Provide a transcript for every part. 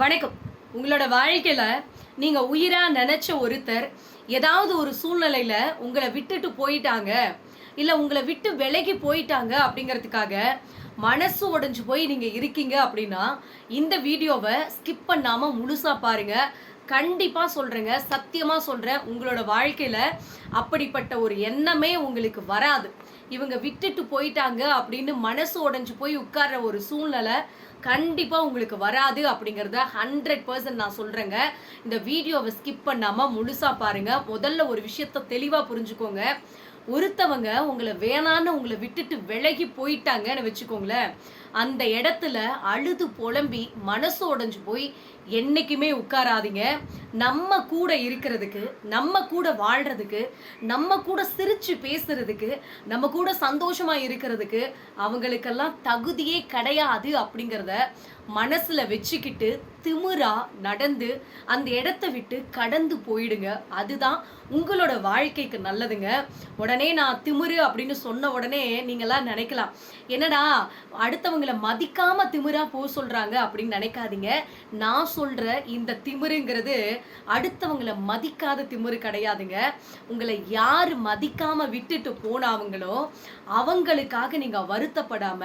வணக்கம். உங்களோட வாழ்க்கையில் நீங்கள் உயிராக நினச்ச ஒருத்தர் ஏதாவது ஒரு சூழ்நிலையில் உங்களை விட்டுட்டு போயிட்டாங்க இல்லை உங்களை விட்டு விலகி போயிட்டாங்க அப்படிங்கிறதுக்காக மனசு உடைஞ்சு போய் நீங்கள் இருக்கீங்க அப்படின்னா இந்த வீடியோவை ஸ்கிப் பண்ணாமல் முழுசாக பாருங்கள் கண்டிப்பாக சொல்கிறேங்க சத்தியமாக சொல்கிறேன் உங்களோட வாழ்க்கையில் அப்படிப்பட்ட ஒரு எண்ணமே உங்களுக்கு வராது. இவங்க விட்டுட்டு போயிட்டாங்க அப்படின்னு மனசு உடைஞ்சு போய் உட்கார்ற ஒரு சூழ்நிலை கண்டிப்பாக உங்களுக்கு வராது அப்படிங்கிறத ஹண்ட்ரட் பர்சன்ட் நான் சொல்கிறேங்க இந்த வீடியோவை ஸ்கிப் பண்ணாமல் முழுசாக பாருங்கள் முதல்ல ஒரு விஷயத்த தெளிவாக புரிஞ்சுக்கோங்க. ஒருத்தவங்க உங்களை வேணான்னு உங்களை விட்டுட்டு விலகி போயிட்டாங்கன்னு வச்சுக்கோங்களேன். அந்த இடத்துல அழுது புலம்பி மனசு உடைஞ்சு போய் என்றைக்குமே உட்காராதீங்க. நம்ம கூட இருக்கிறதுக்கு நம்ம கூட வாழ்கிறதுக்கு நம்ம கூட சிரித்து பேசுறதுக்கு நம்ம கூட சந்தோஷமாக இருக்கிறதுக்கு அவங்களுக்கெல்லாம் தகுதியே கிடையாது அப்படிங்கிறத மனசில் வச்சுக்கிட்டு திமுறா நடந்து அந்த இடத்த விட்டு கடந்து போயிடுங்க. அதுதான் உங்களோட வாழ்க்கைக்கு நல்லதுங்க. உடனே நான் திமிரு அப்படின்னு சொன்ன உடனே நீங்களாம் நினைக்கலாம். என்னடா அடுத்தவங்க அடுத்தவங்களை மதிக்காம திமிரா போக சொல்றாங்க அப்படின்னு நினைக்காதீங்க. நான் சொல்ற இந்த திமிருங்கிறது அடுத்தவங்களை மதிக்காத திமிரு கிடையாதுங்க. உங்களை யார் மதிக்காம விட்டுட்டு போனவங்களோ அவங்களுக்காக நீங்க வருத்தப்படாம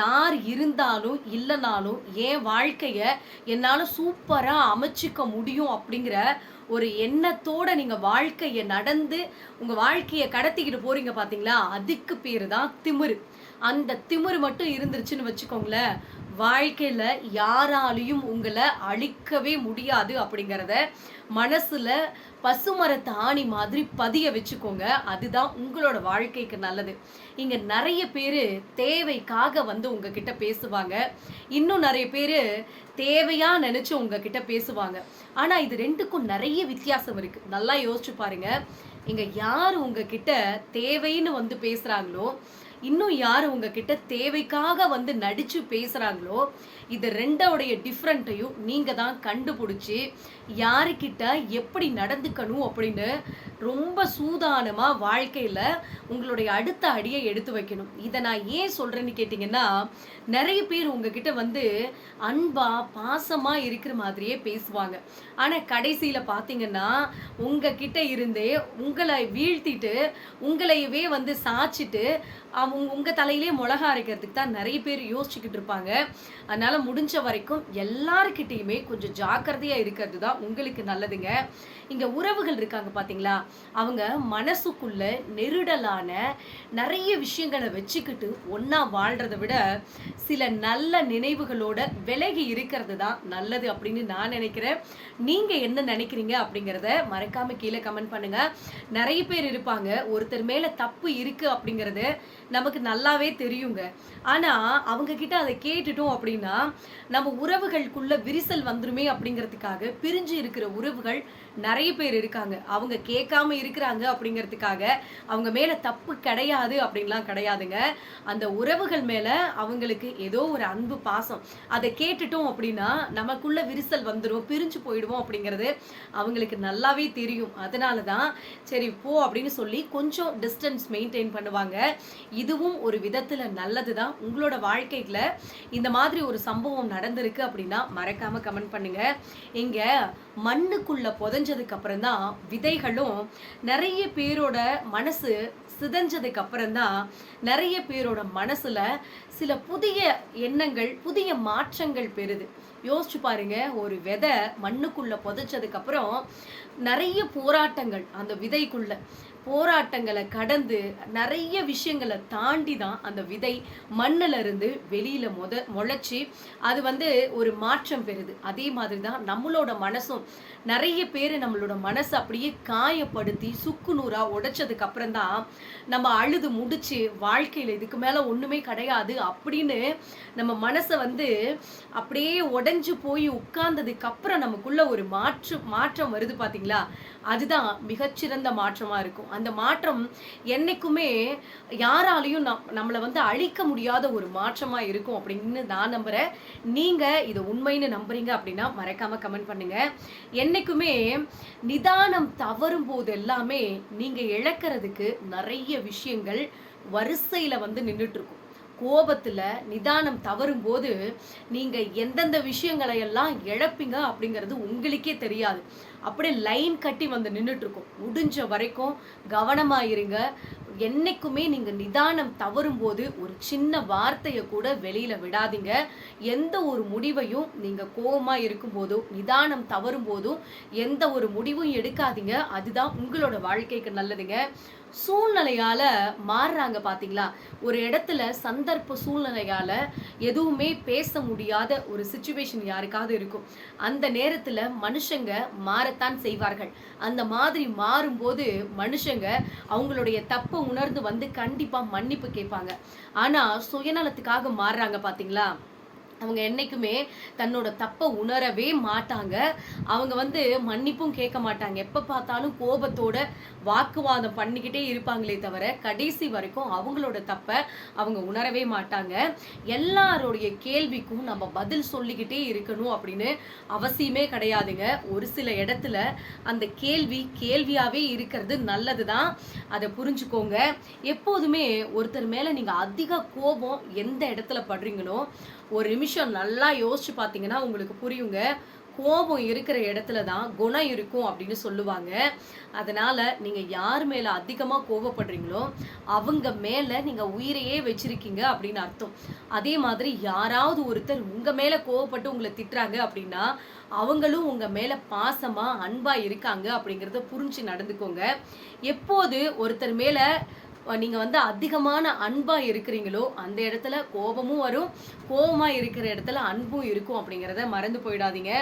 யார் இருந்தாலும் இல்லைனாலும் என் வாழ்க்கைய என்னால சூப்பரா அமைச்சிக்க முடியும் அப்படிங்கிற ஒரு எண்ணத்தோட நீங்க வாழ்க்கையை நடந்து உங்க வாழ்க்கையை கடத்திக்கிட்டு போறீங்க பாத்தீங்களா? அதுக்கு பேர் தான் திமிரு. அந்த திமிரு மட்டும் இருந்துருச்சுன்னு வச்சுக்கோங்களேன். வாழ்க்கையில் யாராலையும் உங்களை அழிக்கவே முடியாது அப்படிங்கிறத மனசில் பசுமரத்து ஆணி மாதிரி பதிய வச்சுக்கோங்க. அதுதான் உங்களோட வாழ்க்கைக்கு நல்லது. இங்கே நிறைய பேர் தேவைக்காக வந்து உங்ககிட்ட பேசுவாங்க. இன்னும் நிறைய பேர் தேவையாக நினச்சி உங்ககிட்ட பேசுவாங்க. ஆனால் இது ரெண்டுக்கும் நிறைய வித்தியாசம் இருக்குது நல்லா யோசிச்சு பாருங்க. இங்கே யார் உங்ககிட்ட தேவைன்னு வந்து பேசுகிறாங்களோ இன்னும் யார் உங்ககிட்ட தேவைக்காக வந்து நடிச்சு பேசுறாங்களோ இது ரெண்டோடைய டிஃப்ரெண்ட்டையும் நீங்க தான் கண்டுபிடிச்சி யாருக்கிட்ட எப்படி நடந்துக்கணும் அப்படின்னு ரொம்ப சூதானமாக வாழ்க்கையில உங்களுடைய அடுத்த அடியை எடுத்து வைக்கணும். இதை நான் ஏன் சொல்றேன்னு கேட்டிங்கன்னா நிறைய பேர் உங்ககிட்ட வந்து அன்பாக பாசமாக இருக்கிற மாதிரியே பேசுவாங்க. ஆனால் கடைசியில் பார்த்தீங்கன்னா உங்ககிட்ட இருந்தே உங்களை வீழ்த்திட்டு உங்களையவே வந்து சாச்சிட்டு அவங்க உங்கள் தலையிலே மிளகா அரைக்கிறதுக்கு தான் நிறைய பேர் யோசிச்சுக்கிட்டு இருப்பாங்க. அதனால் முடிஞ்ச வரைக்கும் எல்லாருக்கிட்டேயுமே கொஞ்சம் ஜாக்கிரதையாக இருக்கிறது தான் உங்களுக்கு நல்லதுங்க. இங்கே உறவுகள் இருக்காங்க பார்த்தீங்களா அவங்க மனசுக்குள்ள நெருடலான நிறைய விஷயங்களை வச்சுக்கிட்டு ஒன்றா வாழ்கிறத விட சில நல்ல நினைவுகளோட விலகி இருக்கிறது தான் நல்லது அப்படின்னு நான் நினைக்கிறேன். நீங்கள் என்ன நினைக்கிறீங்க அப்படிங்கிறத மறக்காமல் கீழே கமெண்ட் பண்ணுங்கள் நிறைய பேர் இருப்பாங்க. ஒருத்தர் மேலே தப்பு இருக்குது அப்படிங்கிறது நமக்கு நல்லாவே தெரியுங்க. ஆனால் அவங்க கிட்ட அதை கேட்டுட்டோம் அப்படின்னா நம்ம உறவுகளுக்குள்ள விரிசல் வந்துருமே அப்படிங்கிறதுக்காக பிரிஞ்சு இருக்கிற உறவுகள் நிறைய பேர் இருக்காங்க. அவங்க கேட்காம இருக்கிறாங்க அப்படிங்கிறதுக்காக அவங்க மேல தப்பு கிடையாது அப்படின்லாம் கிடையாதுங்க. அந்த உறவுகள் மேல அவங்களுக்கு ஏதோ ஒரு அன்பு பாசம். அதை கேட்டுட்டோம் அப்படின்னா நமக்குள்ள விரிசல் வந்துடும் பிரிஞ்சு போயிடுவோம் அப்படிங்கிறது அவங்களுக்கு நல்லாவே தெரியும். அதனால தான் சரி போ அப்படின்னு சொல்லி கொஞ்சம் டிஸ்டன்ஸ் மெயின்டைன் பண்ணுவாங்க. இதுவும் ஒரு விதத்துல நல்லது தான் உங்களோட வாழ்க்கையில இந்த மாதிரி ஒரு சம்பவம் நடந்திருக்கு அப்படின்னா மறக்காம கமெண்ட் பண்ணுங்க. இங்க மண்ணுக்குள்ள புதஞ்சதுக்கப்புறம் தான் விதைகளும் நிறைய பேரோட மனசு சிதஞ்சதுக்கு அப்புறம் தான் நிறைய பேரோட மனசுல சில புதிய எண்ணங்கள் புதிய மாற்றங்கள் பெறுது. யோசிச்சு பாருங்க ஒரு விதை மண்ணுக்குள்ள புதைச்சதுக்கு அப்புறம் நிறைய போராட்டங்கள் அந்த விதைக்குள்ள. போராட்டங்களை கடந்து நிறைய விஷயங்களை தாண்டி தான் அந்த விதை மண்ணுல இருந்து வெளியில முத முளைச்சி அது வந்து ஒரு மாற்றம் பெறுது. அதே மாதிரி தான் நம்மளோட மனசும் நிறைய பேர் நம்மளோட மனசை அப்படியே காயப்படுத்தி சுக்கு நூறாக உடைச்சதுக்கு அப்புறம் தான் நம்ம அழுது முடிச்சு வாழ்க்கையில் இதுக்கு மேலே ஒன்றுமே கிடையாது அப்படின்னு நம்ம மனசை வந்து அப்படியே உடஞ்சு போய் உட்கார்ந்ததுக்கு அப்புறம் நமக்குள்ள ஒரு மாற்று மாற்றம் வருது பார்த்தீங்களா அதுதான் மிகச்சிறந்த மாற்றமாக இருக்கும். அந்த மாற்றம் என்னைக்குமே யாராலையும் நம் நம்மளை வந்து அழிக்க முடியாத ஒரு மாற்றமாக இருக்கும் அப்படின்னு நான் நம்புகிறேன் நீங்கள் இதை உண்மைன்னு நம்புறீங்க அப்படின்னா மறக்காமல் கமெண்ட் பண்ணுங்கள் என்னைக்குமே நிதானம் தவறும் போது எல்லாமே நீங்கள் இழக்கிறதுக்கு நிறைய விஷயங்கள் வரிசையில் வந்து நின்றுட்டுருக்கும் கோபத்தில் நிதானம் தவறும் போது நீங்கள் எந்தெந்த விஷயங்களை எல்லாம் இழப்பீங்க அப்படிங்கிறது உங்களுக்கே தெரியாது. அப்படியே லைன் கட்டி வந்து நின்றுட்டுருக்கும் முடிஞ்ச வரைக்கும் கவனமாக இருங்க என்றைக்குமே நீங்கள் நிதானம் தவறும் போது ஒரு சின்ன வார்த்தையை கூட வெளியில் விடாதீங்க. எந்த ஒரு முடிவையும் நீங்கள் கோபமாக இருக்கும்போதும் நிதானம் தவறும் போதும் எந்த ஒரு முடிவும் எடுக்காதீங்க. அதுதான் உங்களோட வாழ்க்கைக்கு நல்லதுங்க. சூழ்நிலையால் மாறுறாங்க பார்த்தீங்களா ஒரு இடத்துல சந்தர்ப்ப சூழ்நிலையால் எதுவுமே பேச முடியாத ஒரு சுச்சுவேஷன் யாருக்காவது இருக்கும். அந்த நேரத்தில் மனுஷங்க மாறத்தான் செய்வார்கள். அந்த மாதிரி மாறும்போது மனுஷங்க அவங்களுடைய தப்பை உணர்ந்து வந்து கண்டிப்பாக மன்னிப்பு கேட்பாங்க. ஆனால் சுயநலத்துக்காக மாறுறாங்க பார்த்தீங்களா அவங்க என்றைக்குமே தன்னோட தப்பை உணரவே மாட்டாங்க. அவங்க வந்து மன்னிப்பும் கேட்க மாட்டாங்க. எப்போ பார்த்தாலும் கோபத்தோட வாக்குவாதம் பண்ணிக்கிட்டே இருப்பாங்களே தவிர கடைசி வரைக்கும் அவங்களோட தப்பை அவங்க உணரவே மாட்டாங்க. எல்லாருடைய கேள்விக்கும் நம்ம பதில் சொல்லிக்கிட்டே இருக்கணும் அப்படின்னு அவசியமே கிடையாதுங்க. ஒரு சில இடத்துல அந்த கேள்வி கேள்வியாகவே இருக்கிறது நல்லது தான் அதை புரிஞ்சுக்கோங்க. எப்போதுமே ஒருத்தர் மேலே நீங்கள் அதிக கோபம் எந்த இடத்துல படுறீங்களோ ஒரு நிமிஷம் நல்லா யோசிச்சு பார்த்தீங்கன்னா உங்களுக்கு புரியுங்க. கோபம் இருக்கிற இடத்துல தான் குணம் இருக்கும் அப்படின்னு சொல்லுவாங்க. அதனால நீங்கள் யார் மேலே அதிகமாக கோபப்படுறீங்களோ அவங்க மேலே நீங்கள் உயிரையே வச்சிருக்கீங்க அப்படின்னு அர்த்தம். அதே மாதிரி யாராவது ஒருத்தர் உங்கள் மேலே கோவப்பட்டு உங்களை திட்டுறாங்க அப்படின்னா அவங்களும் உங்கள் மேலே பாசமாக அன்பாக இருக்காங்க அப்படிங்கிறத புரிஞ்சு நடந்துக்கோங்க. எப்போது ஒருத்தர் மேலே நீங்கள் வந்து அதிகமான அன்பாக இருக்கிறீங்களோ அந்த இடத்துல கோபமும் வரும். கோபமாக இருக்கிற இடத்துல அன்பும் இருக்கும் அப்படிங்கிறத மறந்து போயிடாதீங்க.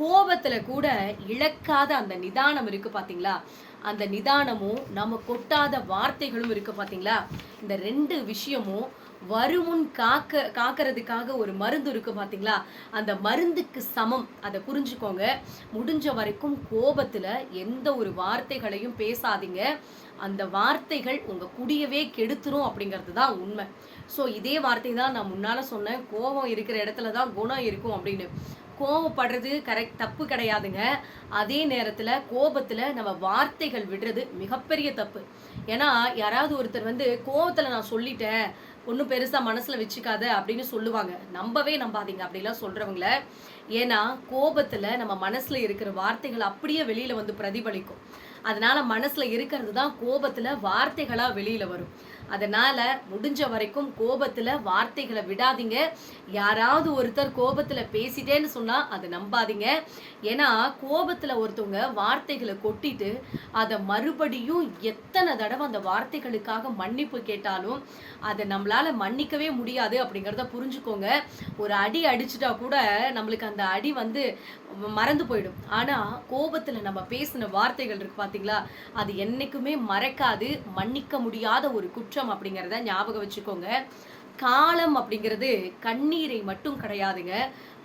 கோபத்தில் கூட இழக்காத அந்த நிதானம் இருக்குது பார்த்தீங்களா அந்த நிதானமும் நம்ம கொட்டாத வார்த்தைகளும் இருக்குது பார்த்தீங்களா இந்த ரெண்டு விஷயமும் வருமுன் காக்க காக்கிறதுக்காக ஒரு மருந்து இருக்கு பார்த்தீங்களா அந்த மருந்துக்கு சமம். அதை புரிஞ்சுக்கோங்க. முடிஞ்ச வரைக்கும் கோபத்தில் எந்த ஒரு வார்த்தைகளையும் பேசாதீங்க. அந்த வார்த்தைகள் உங்கள் குடியவே கெடுத்துரும் அப்படிங்கிறது தான் உண்மை. ஸோ இதே வார்த்தை தான் நான் முன்னால் சொன்னேன். கோபம் இருக்கிற இடத்துல தான் குணம் இருக்கும் அப்படின்னு. கோவப்படுறது கரெக்ட் தப்பு கிடையாதுங்க. அதே நேரத்தில் கோபத்தில் நம்ம வார்த்தைகள் விடுறது மிகப்பெரிய தப்பு. ஏன்னா யாராவது ஒருத்தர் வந்து கோபத்தில் நான் சொல்லிட்டேன். ஒன்றும் பெருசாக மனசில் வச்சுக்காத அப்படின்னு சொல்லுவாங்க. நம்பவே நம்பாதீங்க அப்படிலாம் சொல்கிறவங்கள ஏன்னா கோபத்தில் நம்ம மனசில் இருக்கிற வார்த்தைகள் அப்படியே வெளியில் வந்து பிரதிபலிக்கும். அதனால மனசில் இருக்கிறது தான் கோபத்தில் வார்த்தைகளாக வெளியில் வரும். அதனால முடிஞ்ச வரைக்கும் கோபத்துல வார்த்தைகளை விடாதீங்க. யாராவது ஒருத்தர் கோபத்துல பேசிட்டேன்னு சொன்னா அதை நம்பாதீங்க. ஏன்னா கோபத்துல ஒருத்தவங்க வார்த்தைகளை கொட்டிட்டு அதை மறுபடியும் எத்தனை தடவை அந்த வார்த்தைகளுக்காக மன்னிப்பு கேட்டாலும் அதை நம்மளால மன்னிக்கவே முடியாது அப்படிங்கிறத புரிஞ்சுக்கோங்க. ஒரு அடி அடிச்சுட்டா கூட நம்மளுக்கு அந்த அடி வந்து மறந்து போயிடும். ஆனா கோபத்துல நம்ம பேசின வார்த்தைகள் இருக்கு பாத்தீங்களா? அது என்னைக்குமே மறக்காது மன்னிக்க முடியாத ஒரு குற்றம் அப்படிங்கிறத ஞாபகம் வச்சுக்கோங்க. காலம் அப்படிங்கிறது கண்ணீரை மட்டும் கிடையாதுங்க.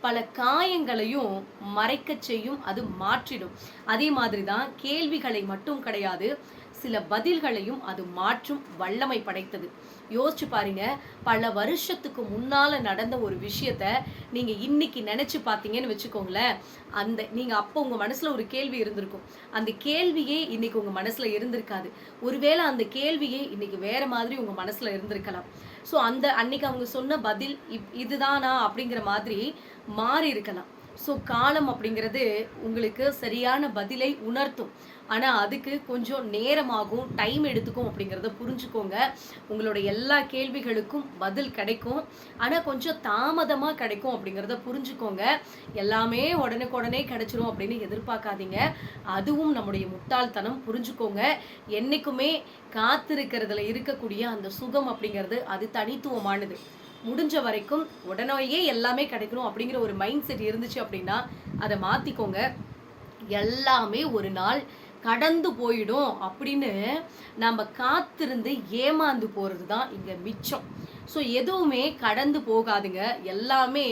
பல காயங்களையும் மறைக்க செய்யும் அது மாற்றிடும். அதே மாதிரி தான் கேள்விகளை மட்டும் கிடையாது சில பதில்களையும் அது மாற்றும் வல்லமை படைத்தது. யோசிச்சு பாருங்க. பல வருஷத்துக்கு முன்னால நடந்த ஒரு விஷயத்த நீங்கள் இன்னைக்கு நினைச்சு பார்த்தீங்கன்னு வச்சுக்கோங்களேன். அந்த நீங்க அப்போ உங்க மனசுல ஒரு கேள்வி இருந்திருக்கும். அந்த கேள்வியே இன்னைக்கு உங்க மனசுல இருந்திருக்காது. ஒருவேளை அந்த கேள்வியே இன்னைக்கு வேற மாதிரி உங்க மனசுல இருந்திருக்கலாம். ஸோ அந்த அன்னைக்கு அவங்க சொன்ன பதில் இப் இதுதானா அப்படிங்கிற மாதிரி மாறி இருக்கலாம். ஸோ காலம் அப்படிங்கிறது உங்களுக்கு சரியான பதிலை உணர்த்தும். ஆனால் அதுக்கு கொஞ்சம் நேரமாகும் டைம் எடுத்துக்கும் அப்படிங்கிறத புரிஞ்சுக்கோங்க. உங்களோட எல்லா கேள்விகளுக்கும் பதில் கிடைக்கும். ஆனால் கொஞ்சம் தாமதமாக கிடைக்கும் அப்படிங்கிறத புரிஞ்சுக்கோங்க. எல்லாமே உடனுக்குடனே கிடைச்சிரும் அப்படின்னு எதிர்பார்க்காதீங்க. அதுவும் நம்முடைய முட்டாள்தனம். புரிஞ்சுக்கோங்க. என்னைக்குமே காத்திருக்கிறதுல இருக்கக்கூடிய அந்த சுகம் அப்படிங்கிறது அது தனித்துவமானது. முடிஞ்ச வரைக்கும் உடனேயே எல்லாமே கிடைக்கணும் அப்படிங்கிற ஒரு மைண்ட் செட் இருந்துச்சு அப்படின்னா அதை மாற்றிக்கோங்க எல்லாமே ஒரு நாள் கடந்து போயிடும் அப்படின்னு நம்ம காத்திருந்து ஏமாந்து போகிறது தான் இங்கே மிச்சம். ஸோ எதுவுமே கடந்து போகாதுங்க. எல்லாமே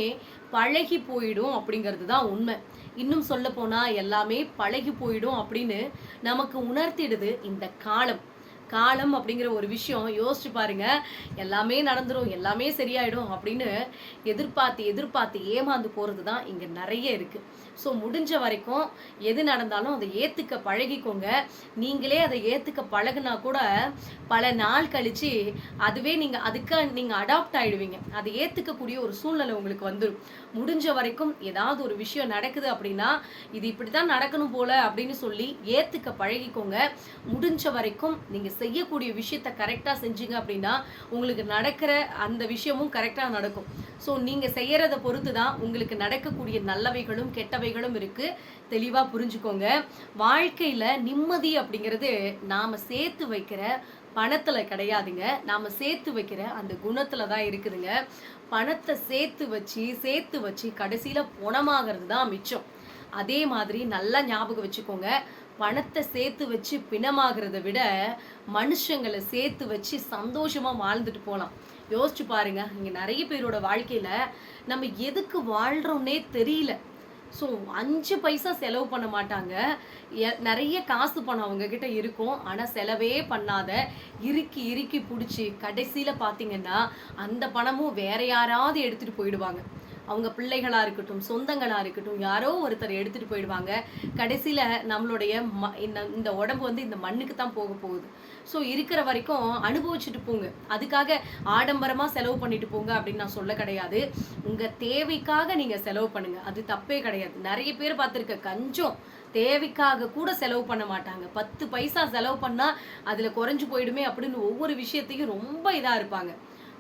பழகி போயிடும் அப்படிங்கிறது தான் உண்மை. இன்னும் சொல்ல போனால் எல்லாமே பழகி போயிடும் அப்படின்னு நமக்கு உணர்த்திடுது இந்த காலம். காலம் அப்படிங்கிற ஒரு விஷயம் யோசிச்சு பாருங்க. எல்லாமே நடந்துடும் எல்லாமே சரியாயிடும் அப்படின்னு எதிர்பார்த்து எதிர்பார்த்து ஏமாந்து போகிறது தான் இங்கே நிறைய இருக்குது ஸோ முடிஞ்ச வரைக்கும் எது நடந்தாலும் அதை ஏற்றுக்க பழகிக்கோங்க. நீங்களே அதை ஏற்றுக்க பழகுனா கூட பல நாள் கழிச்சு அதுவே நீங்கள் அதுக்கு நீங்கள் அடாப்ட் ஆகிடுவீங்க அதை ஏற்றுக்கக்கூடிய ஒரு சூழ்நிலை உங்களுக்கு வந்துடும் முடிஞ்ச வரைக்கும் ஏதாவது ஒரு விஷயம் நடக்குது அப்படின்னா இது இப்படி தான் நடக்கணும் போல அப்படின்னு சொல்லி ஏற்றுக்க பழகிக்கோங்க. முடிஞ்ச வரைக்கும் நீங்கள் செய்யக்கூடிய விஷயத்த கரெக்டாக செஞ்சீங்க அப்படின்னா உங்களுக்கு நடக்கிற அந்த விஷயமும் கரெக்டாக நடக்கும். ஸோ நீங்கள் செய்கிறத பொறுத்து தான் உங்களுக்கு நடக்கக்கூடிய நல்லவைகளும் கெட்டவைகளும் இருக்குது தெளிவாக புரிஞ்சுக்கோங்க. வாழ்க்கையில் நிம்மதி அப்படிங்கிறது நாம் சேர்த்து வைக்கிற பணத்தில் கிடையாதுங்க. நாம் சேர்த்து வைக்கிற அந்த குணத்தில் தான் இருக்குதுங்க. பணத்தை சேர்த்து வச்சு சேர்த்து வச்சு கடைசியில் பணமாகிறது தான் மிச்சம். அதே மாதிரி நல்லா ஞாபகம் வச்சுக்கோங்க. பணத்தை சேர்த்து வச்சு பிணமாகிறத விட மனுஷங்களை சேர்த்து வச்சு சந்தோஷமா வாழ்ந்துட்டு போகலாம் யோசிச்சு பாருங்க இங்கே நிறைய பேரோட வாழ்க்கையில நம்ம எதுக்கு வாழ்கிறோம்னே தெரியல. ஸோ அஞ்சு பைசா செலவு பண்ண மாட்டாங்க. எ- நிறைய காசு பணம் அவங்க கிட்ட இருக்கும். ஆனால் செலவே பண்ணாத இறுக்கி இறுக்கி பிடிச்சி கடைசியில் பார்த்தீங்கன்னா அந்த பணமும் வேற யாராவது எடுத்துட்டு போயிடுவாங்க. அவங்க பிள்ளைகளாக இருக்கட்டும் சொந்தங்களாக இருக்கட்டும் யாரோ ஒருத்தர் எடுத்துகிட்டு போயிடுவாங்க. கடைசியில் நம்மளுடைய ம- இந்த இந்த உடம்பு வந்து இந்த மண்ணுக்கு தான் போக போகுது. ஸோ இருக்கிற வரைக்கும் அனுபவிச்சுட்டு போங்க. அதுக்காக ஆடம்பரமாக செலவு பண்ணிட்டு போங்க அப்படின்னு நான் சொல்ல கிடையாது. உங்கள் தேவைக்காக நீங்கள் செலவு பண்ணுங்கள் அது தப்பே கிடையாது. நிறைய பேர் பார்த்துருக்க கஞ்சம் தேவைக்காக கூட செலவு பண்ண மாட்டாங்க. பத்து பைசா செலவு பண்ணால் அதில் குறைஞ்சு போயிடுமே அப்படின்னு ஒவ்வொரு விஷயத்தையும் ரொம்ப இதாக இருப்பாங்க.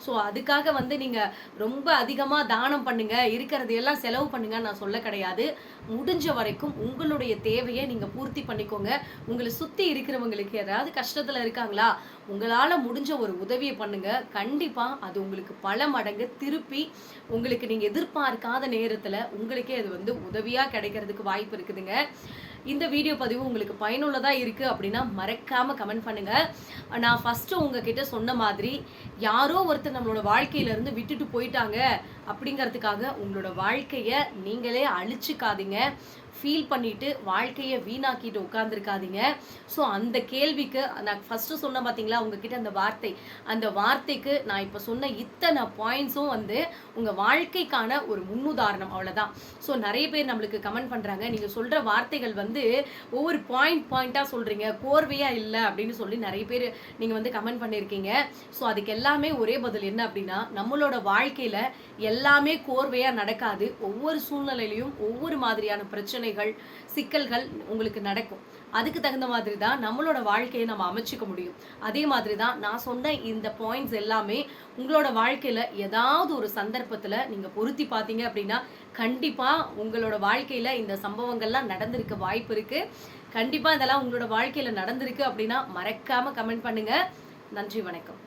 ஸோ அதுக்காக வந்து நீங்க ரொம்ப அதிகமா தானம் பண்ணுங்க இருக்கிறது எல்லாம் செலவு பண்ணுங்க நான் சொல்ல கிடையாது. முடிஞ்ச வரைக்கும் உங்களுடைய தேவையை நீங்க பூர்த்தி பண்ணிக்கோங்க. உங்களை சுத்தி இருக்கிறவங்களுக்கு ஏதாவது கஷ்டத்துல இருக்காங்களா? உங்களால் முடிஞ்ச ஒரு உதவியை பண்ணுங்க. கண்டிப்பாக அது உங்களுக்கு பல மடங்கு திருப்பி உங்களுக்கு நீங்கள் எதிர்பார்க்காத நேரத்தில் உங்களுக்கே அது வந்து உதவியாக கிடைக்கிறதுக்கு வாய்ப்பு இருக்குதுங்க. இந்த வீடியோ பதிவு உங்களுக்கு பயனுள்ளதாக இருக்குது அப்படின்னா மறக்காமல் கமெண்ட் பண்ணுங்கள் நான் ஃபஸ்ட்டு உங்ககிட்ட சொன்ன மாதிரி யாரோ ஒருத்தர் நம்மளோட வாழ்க்கையில இருந்து விட்டுட்டு போயிட்டாங்க அப்படிங்கிறதுக்காக உங்களோட வாழ்க்கையை நீங்களே அழிச்சிக்காதீங்க. ஃபீல் பண்ணிட்டு வாழ்க்கையை வீணாக்கிட்டு உட்காந்துருக்காதீங்க ஸோ அந்த கேள்விக்கு நான் ஃபஸ்ட்டு சொன்ன பார்த்தீங்களா உங்ககிட்ட அந்த வார்த்தை. அந்த வார்த்தைக்கு நான் இப்போ சொன்ன இத்தனை பாயிண்ட்ஸும் வந்து உங்கள் வாழ்க்கைக்கான ஒரு முன்னுதாரணம். அவ்வளோதான் ஸோ நிறைய பேர் நம்மளுக்கு கமெண்ட் பண்ணுறாங்க நீங்கள் சொல்கிற வார்த்தைகள் வந்து ஒவ்வொரு பாயிண்ட் பாயிண்ட்டாக சொல்கிறீங்க கோர்வையாக இல்லை அப்படின்னு சொல்லி நிறைய பேர் நீங்கள் வந்து கமெண்ட் பண்ணியிருக்கீங்க ஸோ அதுக்கு எல்லாமே ஒரே பதில் என்ன அப்படின்னா நம்மளோட வாழ்க்கையில் எல்லாமே கோர்வையாக நடக்காது. ஒவ்வொரு சூழ்நிலையிலையும் ஒவ்வொரு மாதிரியான பிரச்சனை பிரச்சனைகள் சிக்கல்கள் உங்களுக்கு நடக்கும். அதுக்கு தகுந்த மாதிரி தான் நம்மளோட வாழ்க்கையை நம்ம அமைச்சிக்க முடியும். அதே மாதிரி தான் நான் சொன்ன இந்த பாயிண்ட்ஸ் எல்லாமே உங்களோட வாழ்க்கையில ஏதாவது ஒரு சந்தர்ப்பத்துல நீங்க பொருத்தி பார்த்தீங்க அப்படின்னா கண்டிப்பா உங்களோட வாழ்க்கையில இந்த சம்பவங்கள்லாம் நடந்திருக்க வாய்ப்பு இருக்கு. கண்டிப்பா இதெல்லாம் உங்களோட வாழ்க்கையில நடந்திருக்கு அப்படின்னா மறக்காம கமெண்ட் பண்ணுங்க. நன்றி வணக்கம்.